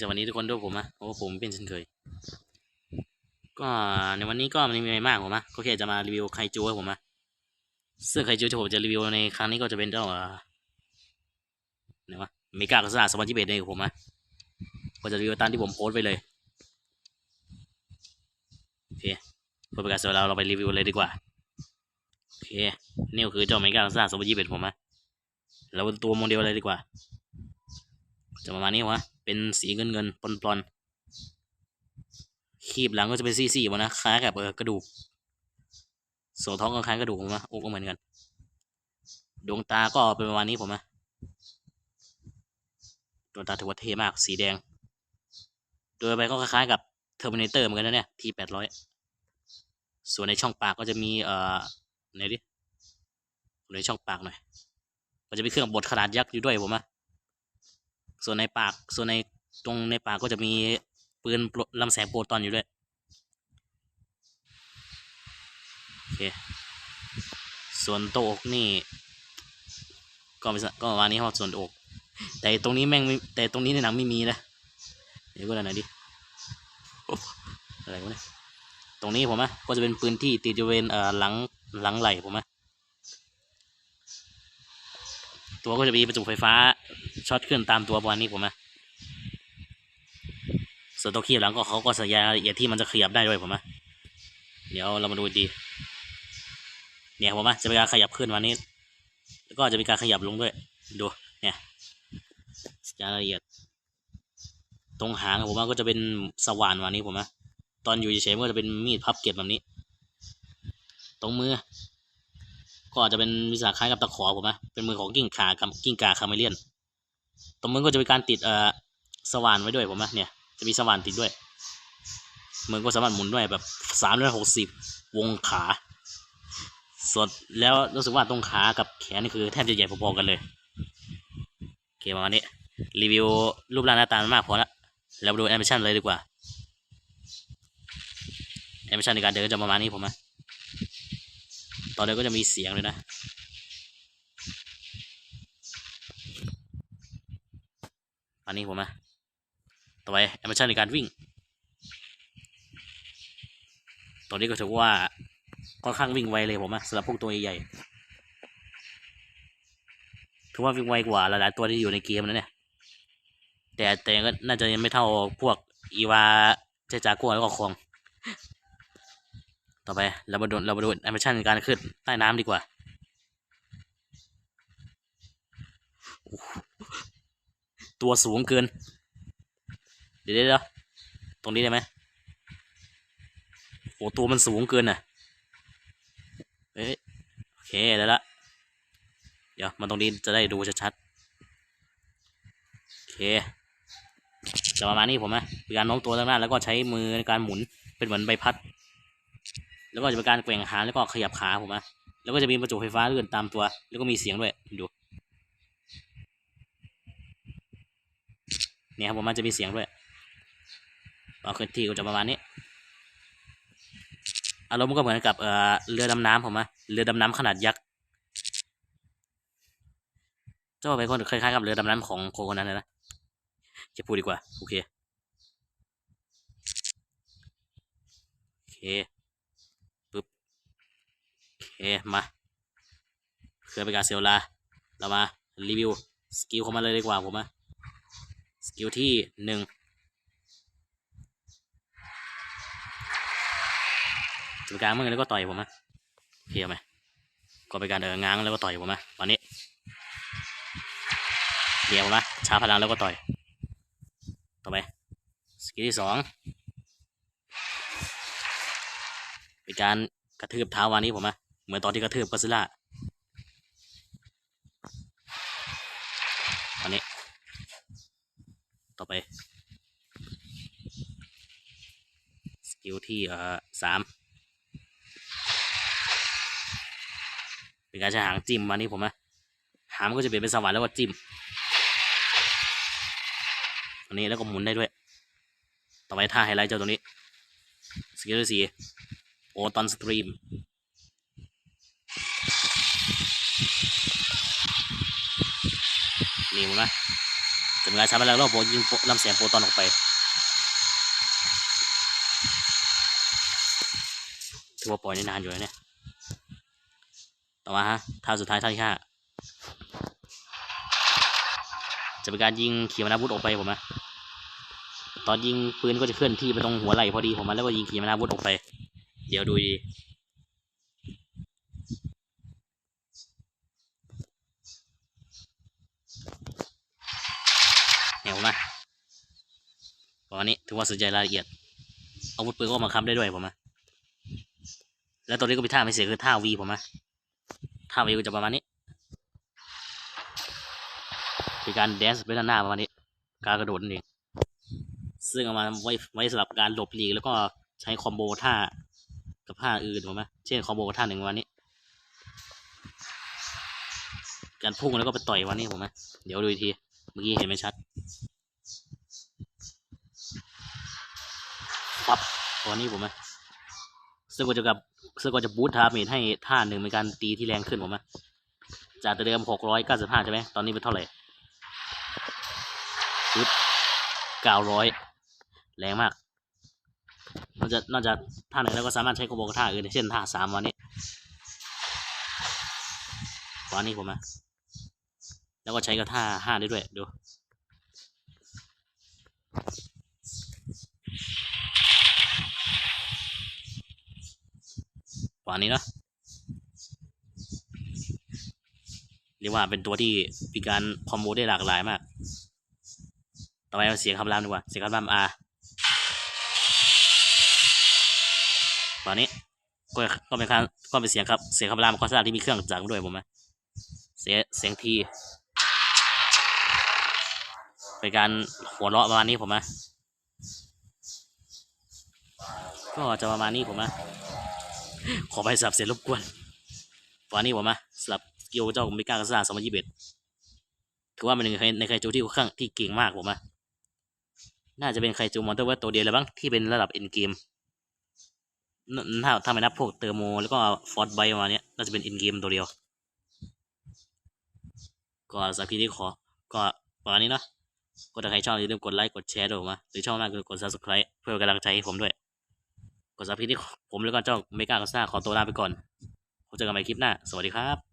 สวัสดีทุกคนด้วยผมนะโอ้ผมเป็นเช่นเคย ก็ในวันนี้ก็ไม่มีอะไรมากผมนะก็แค่จะมารีวิวไคจูให้ผมนะซึ่งไคจูที่ผมจะรีวิวในครั้งนี้ก็จะเป็นเจ้าเอ่อไหนวะเมกากัสาสมัจิเบตในผมนะก็จะรีวิวตามที่ผมโพสไปเลยโอเคเพื่อป็นการเสียเวลาเราไปรีวิวเลยดีกว่าโอเคนี่ก็คือเจ้าเมกากัสาสมัจิเบตผมนะเราดูตัวโมเดลเลยดีกว่า จะประมาณนี้วะ เป็นสีเงินเงินปนปลอนๆขีบหลังก็จะเป็นซี่ๆวะนะคล้ายกับเออกระดูกส่วนท้องก็คล้ายกระดูกผมนะอกก็เหมือนกัน ดวงตาก็เป็นประมาณนี้ผมนะดวงตาถือว่าเท่มากสีแดง โดยไปก็คล้ายๆกับเทอร์มินเตอร์เหมือนกันนะเนี่ยทีแปดร้อยส่วนในช่องปากก็จะมีเอ่อไหนดิในช่องปากหน่อยก็จะมีเครื่องบดขนาดยักษ์อยู่ด้วยผมนะ ส่วนในปากส่วนในตรงในปากก็จะมีปืนลำแสงโปรตอนอยู่ด้วยโอเคส่วนโตวอกนี่ ก็ไม่ก็ประมาณนี้ครับส่วนอก แต่ตรงนี้แม่งแต่ตรงนี้ในหนังไม่มีนะเดี๋ยวก็ไหนอยดิอะไรวะเนี่ยตรงนี้ผมอะก็จะเป็นปืนที่ติดอยู่เวณเอ่อหลังหลังไหล่ผมอะตัวก็จะมีประจุไฟฟ้า ช็อตขึ้นตามตัวประมาณนี้ผมนะส่วนตัวขีบหลังก็เขาก็สัญญาละเอียดที่มันจะขยับได้ด้วยผมนะเดี๋ยวเรามาดูดี เนี่ยผมนะจะเป็นการขยับขึ้นวันนี้ แล้วก็จะมีการขยับลงด้วย ดู เนี่ยสัญญาละเอียด ตรงหางผมว่าก็จะเป็นสว่านวันนี้ผมนะตอนอยู่เฉยๆมันก็จะเป็นมีดพับเก็บแบบนี้ ตรงมือ ก็อาจจะเป็นวิสาคล้ายกับตะขอผมนะเป็นมือของกิ้งขากับกิ้งกาคาเมเลียน ตรงมือก็จะมีการติดเอ่อสว่านไว้ด้วยผมนะเนี่ยจะมีสว่านติดด้วยมือก็สามารถหมุนด้วยแบบสามร้อยหกสิบวงขาส่วนแล้วรู้สึกว่าตรงขากับแขนนี่คือแทบจะใหญ่พอๆกันเลยโอเคประมาณนี้รีวิวรูปร่างหน้าตามันมากพอละแล้วมาดูแอนิเมชันเลยดีกว่าแอนิเมชันในการเดินก็จะประมาณนี้ผมนะตอนเดินก็จะมีเสียงเลยนะ นนี้ผมนะต่อไปแอนิเมชันในการวิ่ง ตอนนี้ก็ถือว่าค่อนข้างวิ่งไวเลยผมนะสำหรับพวกตัวใหญ่ถือว่าวิ่งไวกว่าหลายๆตัวที่อยู่ในเกมนะเนี่ย แต่แต่ก็น่าจะยังไม่เท่าพวกอีวาเจจากัวแล้วก็คองต่อไปเรามาดูเรามาดูแอนิเมชันการขึ้นใต้น้ำดีกว่า ตัวสูงเกิน เดี๋ยวเดี๋ยวตรงนี้ได้ไหมโอ้ตัวมันสูงเกินน่ะเอ๊ะโอเคได้ละเดี๋ยวมันตรงนี้จะได้ดูชัดๆโอเคจะประมาณนี้ผมนะเป็นการโน้มตัวด้านหน้าแล้วก็ใช้มือในการหมุนเป็นเหมือนใบพัด แล้วก็จะเป็นการแกว่งหางแล้วก็ขยับขาผมนะแล้วก็จะมีประจุไฟฟ้าเลื่อนตามตัว แล้วก็มีเสียงด้วยดู เนี่ยครับผมมันจะมีเสียงด้วยตอนเคลื่อนที่ก็จะประมาณนี้อารมณ์มันก็เหมือนกับเอ่อเรือดำน้ำผมนะเรือดำน้ำขนาดยักษ์เจ้าเป็นคนคล้ายๆกับเรือดำน้ำของโคคนนั้นเลยนะจะพูดดีกว่า โอเค โอเคปึ๊บโอเค มาเพื่อเป็นการเสียเวลาเรามารีวิว สกิลของมันเลยดีกว่าผมอะ สกิลที่หนึ่งจะเป็นการมือแล้วก็ต่อยผมอะโอเคไหมก็เป็นการเดินง้างแล้วก็ต่อยผมอะตอนนี้เดียวผมนะชาพลังแล้วก็ต่อย ต่อไปสกิลที่สองเป็นการกระทืบเท้าวันนี้ผมอะเหมือนตอนที่กระทืบก็ซิล่าอันนี้ ต่อไป สกิลที่เอ่อสามเป็นการใช้หางจิ้มวันนี้ผมอะหางมันก็จะเปลี่ยนเป็นสว่านแล้วก็จิ้มอันนี้แล้วก็หมุนได้ด้วย ต่อไปท่าไฮไลท์เจ้าตัวนี้ สกิลที่สี่โอตอนสตรีมนี่ผมนะจะเป็นการชาร์จพลังรอบโบยิงลำแสงโปรตอนออกไปถือว่าปล่อยได้นานอยู่นะเนี่ยต่อมาฮะท่าสุดท้ายท่าที่ห้าจะเป็นการยิงขีปนาวุธออกไปผมนะตอนยิงปืนก็จะเคลื่อนที่ไปตรงหัวไหล่พอดีผมนะแล้วก็ยิงขีปนาวุธออกไป เดี๋ยวดูดี เห็นไหมประมาณนี้ถือว่าสนใจรายละเอียดอาวุธปืนก็บังคับได้ด้วยผมนะแล้วตัวนี้ก็มีท่าไม่เสียคือท่าวีผมนะท่าวีก็จะประมาณนี้เป็นการแดนซ์ไปด้านหน้าประมาณนี้ การกระโดดนั่นเองซึ่งเอามาไว้ไว้สำหรับการหลบหลีกแล้วก็ใช้คอมโบท่ากับท่าอื่นผมนะเช่นคอมโบกับท่าหนึ่งวันนี้ การพุ่งแล้วก็ไปต่อยวันนี้ผมนะเดี๋ยวดูอีกที เมื่อกี้เห็นไม่ชัดปั๊บตัวนี้ผมนะซึ่งก็จะกับซึ่งก็จะบูททาเมจให้ท่าหนึ่งเป็นการตีที่แรงขึ้นผมนะจากเดิมหกร้อยเก้าสิบห้าใช่ไหมตอนนี้เป็นเท่าไหร่ปึ๊บเก้าร้อยแรงมากนอกจากนอกจากท่าหนึ่งแล้วก็สามารถใช้คอมโบกับท่าอื่นเช่นท่าสามวันนี้วันนี้ผมนะ แล้วก็ใช้กับท่าห้าได้ด้วยดูกว่านี้เนาะเรียกว่าเป็นตัวที่มีการคอมโบได้หลากหลายมาก ต่อไปเอาเสียงคำรามดีกว่า เสียงคำรามอาตอนนี้ก็ก็เป็นการก็เป็นเสียงครับ เสียงคำรามคอนเสิร์ตที่มีเครื่องจักรด้วยผมนะเสียงเสียงที เป็นการหัวเราะประมาณนี้ผมนะก็จะประมาณนี้ผมนะขอไปสับเสียงรบกวนวันนี้ผมมาสลับสกิลเจ้ามิก้ากาซ่าสองพันยี่สิบเอ็ดถือว่าเป็นหนึ่งในในไคจูที่ค่อนข้างที่เก่งมากผมอะน่าจะเป็นไครจูมอนเตอร์เวตัวเดียวเลยบ้างที่เป็นระดับเอ็นเกมถ้าถ้าไม่นับพวกเตอร์โม แล้วก็ฟอร์ดไบมาเนี้ยน่าจะเป็นเอ็นเกมตัวเดียว ก็สำหรับคลิปนี้ขอ ก็ประมาณนี้เนาะ ก็ถ้าใครชอบอย่าลืมกดไลค์กดแชร์ด้วยมาหรือชอบมากก็กด subscribe เพื่อกำลังใจให้ผมด้วย กดซับพิที่ผมแล้วก็เจ้าเมกาก็ซ่าขอตัวลาไปก่อนพบเจอกันใหม่คลิปหน้า สวัสดีครับ